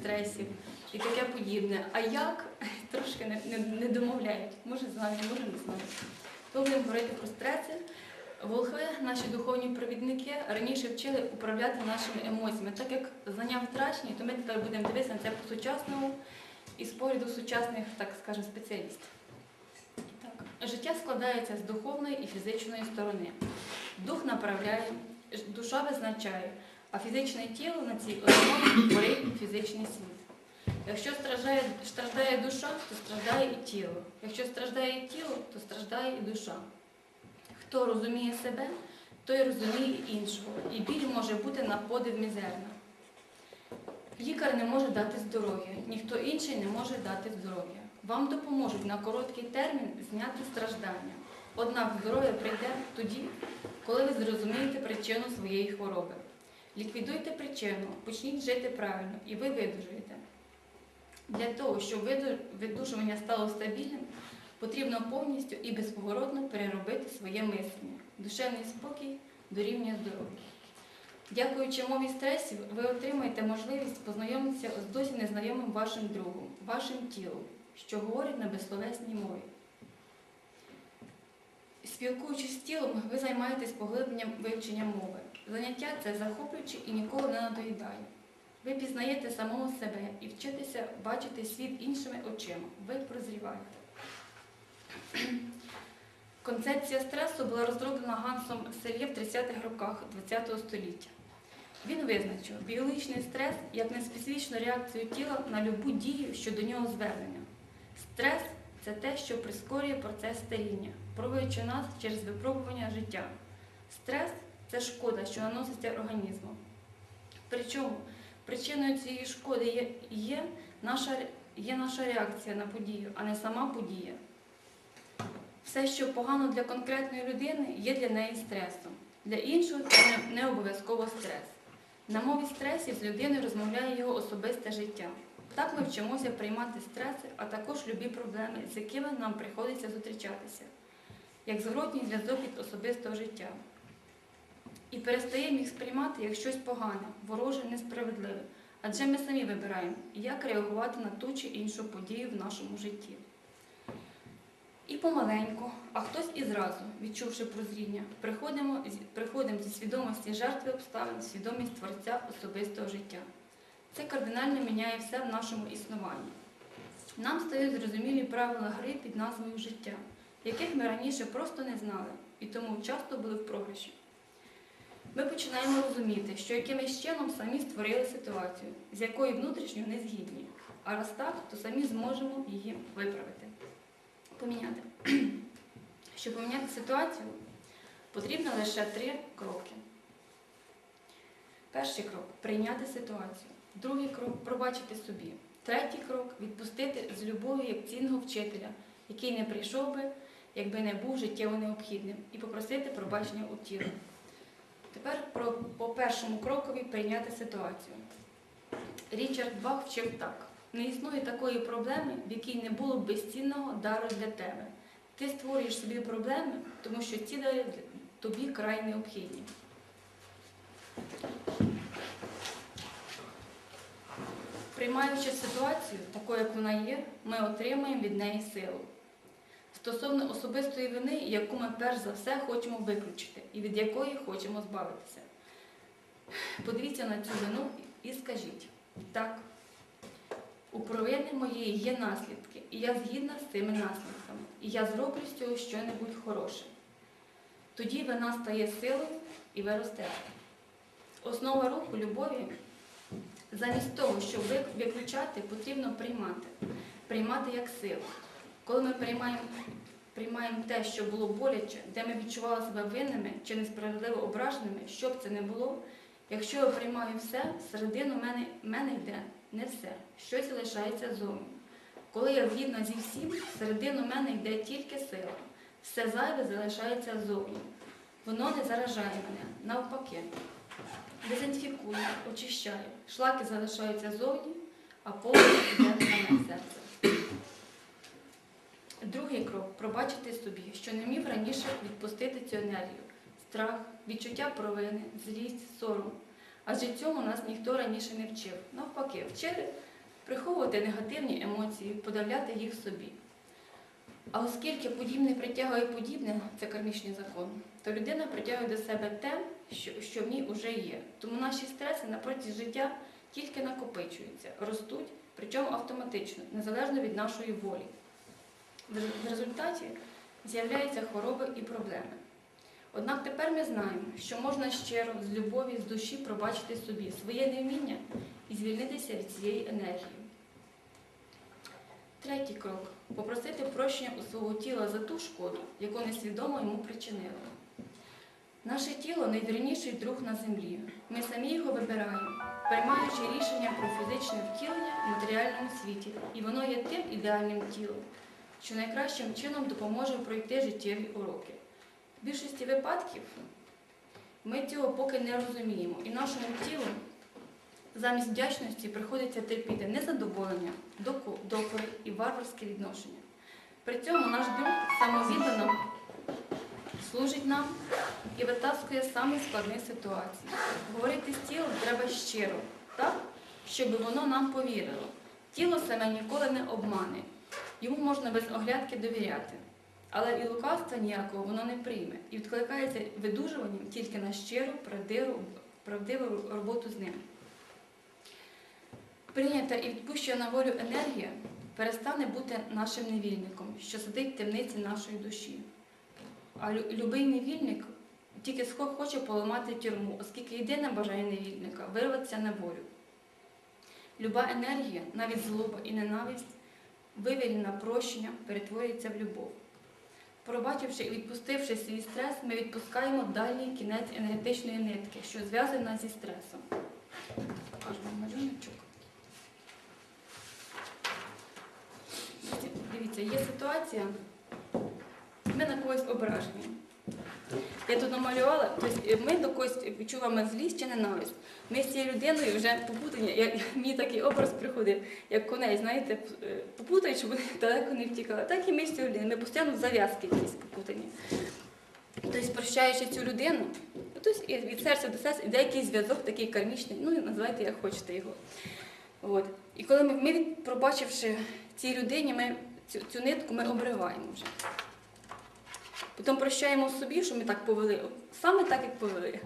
стресів і таке подібне. А як трошки не, не, не домовляють. Може знають, може не знають. То будемо говорити про стреси. Волхви, наші духовні провідники, раніше вчили управляти нашими емоціями. Так як знання втрачені, то ми тепер будемо дивитися на це по-сучасному і з погляду сучасних, так скажемо, спеціалістів. Так. Життя складається з духовної і фізичної сторони. Дух направляє, душа визначає, а фізичне тіло на цій основі творить фізичний світ. Якщо страждає, страждає душа, то страждає і тіло. Якщо страждає тіло, то страждає і душа. Хто розуміє себе, той розуміє іншого, і біль може бути на подив мізерна. Лікар не може дати здоров'я, ніхто інший не може дати здоров'я. Вам допоможуть на короткий термін зняти страждання. Однак здоров'я прийде тоді, коли ви зрозумієте причину своєї хвороби. Ліквідуйте причину, почніть жити правильно, і ви видужуєте. Для того, щоб видужування стало стабільним, потрібно повністю і безповоротно переробити своє мислення. Душевний спокій дорівнює здоров'ю. Дякуючи мові стресів, ви отримаєте можливість познайомитися з досі незнайомим вашим другом, вашим тілом, що говорить на безсловесній мові. Спілкуючись з тілом, ви займаєтесь поглибленням вивчення мови. Заняття це захоплююче і ніколи не надоїдає. Ви пізнаєте самого себе і вчитеся бачити світ іншими очима. Ви прозріваєте. Концепція стресу була розроблена Гансом Сельє в 30-х роках ХХ століття. Він визначив біологічний стрес як неспецифічну реакцію тіла на любу дію, що до нього звернення. Стрес це те, що прискорює процес старіння, проводячи нас через випробування життя. Стрес це шкода, що наноситься організму. Причому причиною цієї шкоди є, є, наша, є наша реакція на подію, а не сама подія. Все, що погано для конкретної людини, є для неї стресом. Для іншого це не, не обов'язково стрес. На мові стресів з людиною розмовляє його особисте життя. Так ми вчимося приймати стреси, а також любі проблеми, з якими нам приходиться зустрічатися, як зворотній зв'язок від особистого життя. І перестаємо їх сприймати як щось погане, вороже, несправедливе, адже ми самі вибираємо, як реагувати на ту чи іншу подію в нашому житті. І помаленьку, а хтось і зразу, відчувши прозріння, приходимо, приходимо зі свідомості жертви обставин, свідомість творця особистого життя. Це кардинально міняє все в нашому існуванні. Нам стають зрозумілі правила гри під назвою життя, яких ми раніше просто не знали і тому часто були в програші. Ми починаємо розуміти, що якимось чином самі створили ситуацію, з якою внутрішньо не згідні. А раз так, то самі зможемо її виправити, поміняти. Щоб поміняти ситуацію, потрібно лише три кроки. Перший крок прийняти ситуацію. Другий крок пробачити собі. Третій крок відпустити з любов'ю як цінного вчителя, який не прийшов би, якби не був життєво необхідним, і попросити пробачення у тіла. Тепер про, по першому крокові прийняти ситуацію. Річард Бах вчив так: не існує такої проблеми, в якій не було б безцінного дару для тебе. Ти створюєш собі проблеми, тому що ці дари тобі край необхідні. Приймаючи ситуацію, такою, як вона є, ми отримаємо від неї силу. Стосовно особистої вини, яку ми перш за все хочемо виключити і від якої хочемо збавитися. Подивіться на цю вину і скажіть, так, у провини моєї є наслідки, і я згідна з цими наслідками, і я зроблю з цього щось хороше. Тоді вина стає силою і ви ростете. Основа руху любові замість того, щоб виключати, потрібно приймати. Приймати як силу. Коли ми приймаємо, приймаємо те, що було боляче, де ми відчували себе винними чи несправедливо ображеними, що б це не було, якщо я приймаю все, всередину мене, мене йде не все, щось залишається зовні. Коли я згідна зі всім, всередину мене йде тільки сила. Все зайве залишається зовні. Воно не заражає мене, навпаки. Дезінфікує, очищає. Шлаки залишаються зовні, а повне йде в саме серце. Другий крок пробачити собі, що не міг раніше відпустити цю енергію. Страх, відчуття провини, злість, сором. Адже цьому нас ніхто раніше не вчив. Навпаки, вчили приховувати негативні емоції, подавляти їх собі. А оскільки подібне притягує подібне, це кармічний закон, то людина притягує до себе те, що, що в ній вже є. Тому наші стреси на протязі життя тільки накопичуються, ростуть, причому автоматично, незалежно від нашої волі. В результаті з'являються хвороби і проблеми. Однак тепер ми знаємо, що можна щиро, з любові, з душі пробачити собі своє невміння і звільнитися від цієї енергії. Третій крок попросити прощення у свого тіла за ту шкоду, яку несвідомо йому причинили. Наше тіло найвірніший друг на землі. Ми самі його вибираємо, приймаючи рішення про фізичне втілення в матеріальному світі, і воно є тим ідеальним тілом, що найкращим чином допоможе пройти життєві уроки. В більшості випадків ми цього поки не розуміємо, і нашому тілу замість вдячності приходиться терпіти незадоволення, докори і варварське відношення. При цьому наш друг самовіддано служить нам і витаскує самі складні ситуації. Говорити з тілом треба щиро, так, щоб воно нам повірило. Тіло себе ніколи не обмане, йому можна без оглядки довіряти. Але і лукавства ніякого воно не прийме і відкликається видужуванням тільки на щиру, правдиву, правдиву роботу з ним. Прийнята і відпущена на волю енергія перестане бути нашим невільником, що сидить в темниці нашої душі. А лю- любий невільник тільки хоче поламати тюрму, оскільки єдине бажання невільника вирватися на волю. Люба енергія, навіть злоба і ненависть, вивільнена прощення, перетворюється в любов. Пробачивши і відпустивши свій стрес, ми відпускаємо дальній кінець енергетичної нитки, що зв'язує нас зі стресом. Покажу вам малюночок. Дивіться, є ситуація, ми на когось ображені. Я тут намалювала, тобто ми до когось відчуваємо злість чи ненависть. Ми з цією людиною вже попутані, як мені такий образ приходив, як коней, знаєте, е, попутають, щоб вони далеко не втікали. Так і ми з цією людиною. Ми постійно зав'язки якісь попутані. Тобто, прощаючи цю людину, тобто від серця до серця іде якийсь зв'язок такий кармічний, ну називайте як хочете його. От. І коли ми, ми пробачивши цій людині, ми цю, цю нитку ми обриваємо вже. Потім прощаємо собі, що ми так повели, саме так, як повели.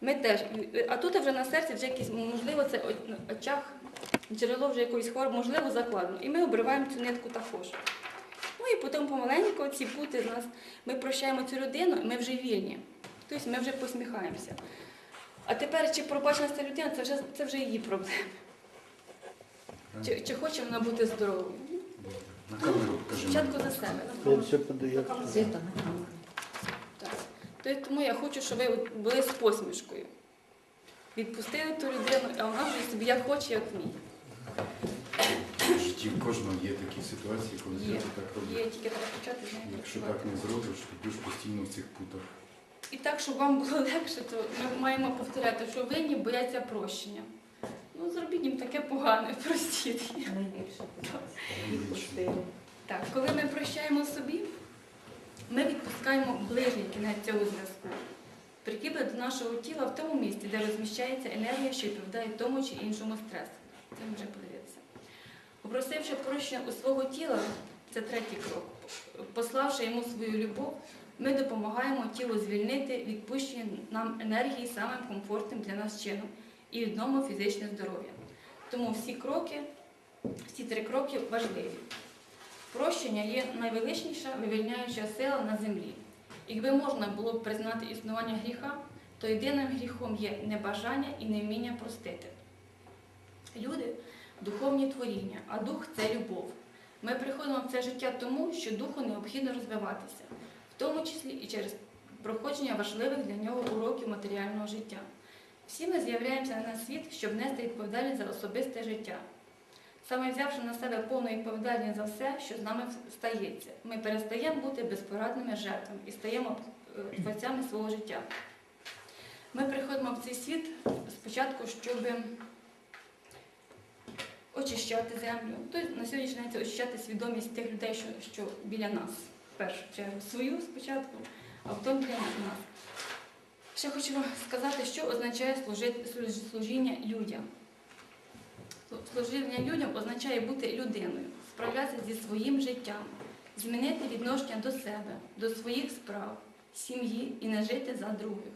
Ми теж. А тут вже на серці вже якийсь, можливо, це очах, джерело вже якоїсь хвороби, можливо, закладено. І ми обриваємо цю нитку також. Ну і потім помаленьку ці пути з нас, ми прощаємо цю людину, і ми вже вільні. Тобто ми вже посміхаємося. А тепер, чи пробачена ця людина, це вже, це вже її проблема. Чи, чи хоче вона бути здоровою? Спочатку за себе. Все подаю. Света на камеру. Так. Тобто, тому я хочу, щоб ви були з посмішкою. Відпустили ту людину, а вона вже собі як хоче, як вміє. В житті в кожного є такі ситуації, коли Є. треба так робити. Є тільки треба почати з нею Якщо так не зробиш, то будеш постійно в цих путах. І так, щоб вам було легше, то ми маємо повторяти, що винні бояться прощення. Ну, зробіть їм таке погане, простіть. Найбільше. Так, коли ми прощаємо собі, ми відпускаємо ближній кінець цього зв'язку. Прикипли до нашого тіла в тому місці, де розміщається енергія, що відповідає тому чи іншому стресу. Це ми вже подивилися. Попросивши прощення у свого тіла, це третій крок. Пославши йому свою любов, ми допомагаємо тілу звільнити відпущення нам енергії самим комфортним для нас чином і відновимо фізичне здоров'я. Тому всі кроки, всі три кроки важливі. Прощення є найвеличніша вивільняюча сила на землі. Якби можна було б признати існування гріха, то єдиним гріхом є небажання і невміння простити. Люди духовні творіння, а дух це любов. Ми приходимо в це життя тому, що духу необхідно розвиватися, в тому числі і через проходження важливих для нього уроків матеріального життя. Всі ми з'являємося на світ, щоб нести відповідальність за особисте життя. Саме взявши на себе повну відповідальність за все, що з нами стається, ми перестаємо бути безпорадними жертвами і стаємо е, творцями свого життя. Ми приходимо в цей світ спочатку, щоб очищати землю. Тобто на сьогоднішній день це очищати свідомість тих людей, що, що біля нас, в першу чергу, свою спочатку, а потім біля нас. Ще хочу сказати, що означає служити, служіння людям. Служіння людям означає бути людиною, справлятися зі своїм життям, змінити відношення до себе, до своїх справ, сім'ї і не жити за других.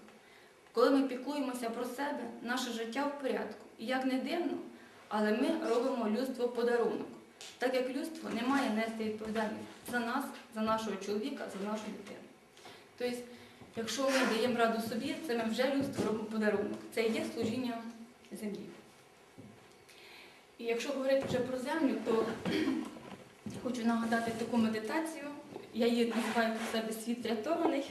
Коли ми піклуємося про себе, наше життя в порядку. І як не дивно, але ми робимо людство подарунок, так як людство не має нести відповідальність за нас, за нашого чоловіка, за нашу дитину. Тобто, якщо ми даємо раду собі, це ми вже людству робимо подарунок. Це є служіння землі. І якщо говорити вже про землю, то хочу нагадати таку медитацію. Я її називаю про себе світ рятований,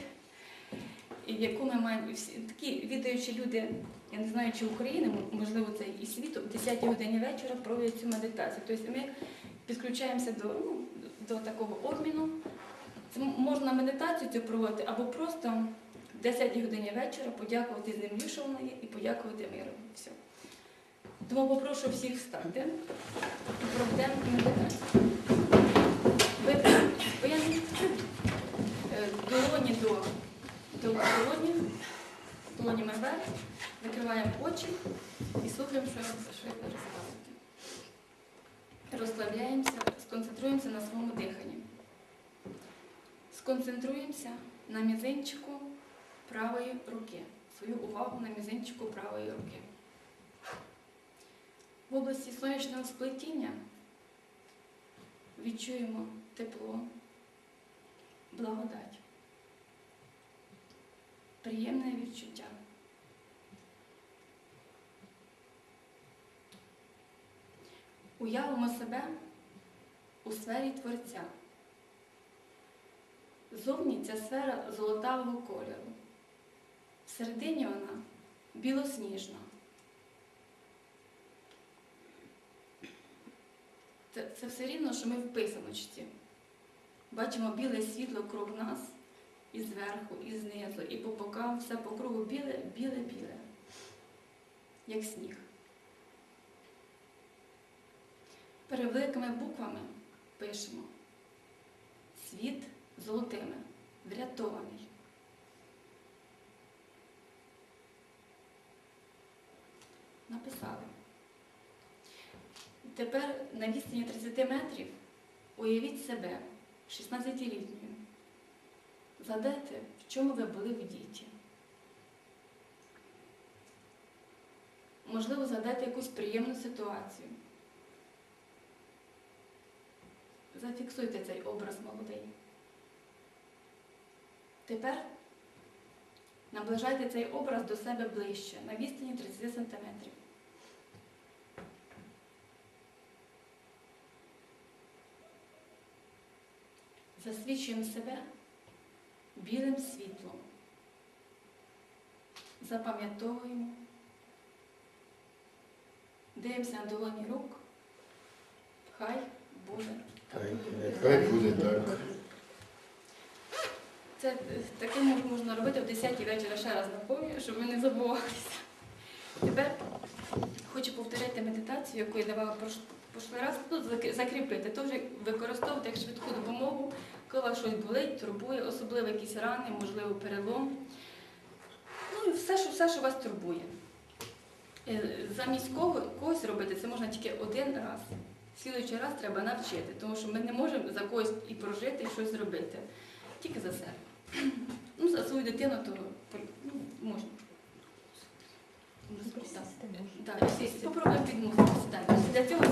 в яку ми маємо всі такі відаючі люди, я не знаю, чи України, можливо, це і світу, в 10 годині вечора проводять цю медитацію. Тобто ми підключаємося до, ну, до такого обміну. Це можна медитацію цю проводити або просто в 10 годині вечора подякувати землі, що вона є, і подякувати миру. Все. Тому попрошу всіх встати і проведемо медитацію. Ви спинні, е, долоні до, до долоні, долонями вверх, закриваємо очі і слухаємо, що, ви розказуєте. Розслабляємося, сконцентруємося на своєму диханні. Сконцентруємося на мізинчику правої руки. Свою увагу на мізинчику правої руки. В області сонячного сплетіння відчуємо тепло, благодать, приємне відчуття. Уявимо себе у сфері Творця. Зовні ця сфера золотавого кольору. Всередині вона білосніжна. Це, це все рівно, що ми в писаночці. Бачимо біле світло круг нас і зверху, і знизу, і по бокам, все по кругу біле, біле, біле, як сніг. Перевеликими буквами пишемо світ золотими, врятований. Тепер на відстані 30 метрів уявіть себе 16-літньою. Згадайте, в чому ви були в діті. Можливо, згадайте якусь приємну ситуацію. Зафіксуйте цей образ молодий. Тепер наближайте цей образ до себе ближче, на відстані 30 сантиметрів. Засвічуємо себе білим світлом. Запам'ятовуємо. Дивимося на долоні рук. Хай буде. Хай, хай буде так. Це е, таке можна робити в 10 вечора ще раз напомню, щоб ми не забувалися. Тепер хочу повторити медитацію, яку я давала прош- прошлий раз. Зак- закріпити, вже використовувати як швидку допомогу, вас щось болить, турбує, особливо якісь рани, можливо, перелом. Ну і все, що, все, що вас турбує. Е, Замість кого, когось робити це можна тільки один раз. Слідуючий раз треба навчити, тому що ми не можемо за когось і прожити, і щось зробити. Тільки за себе. Ну, за свою дитину, то ну, можна. Так, Так, сісти. Попробуємо під сідати. Для цього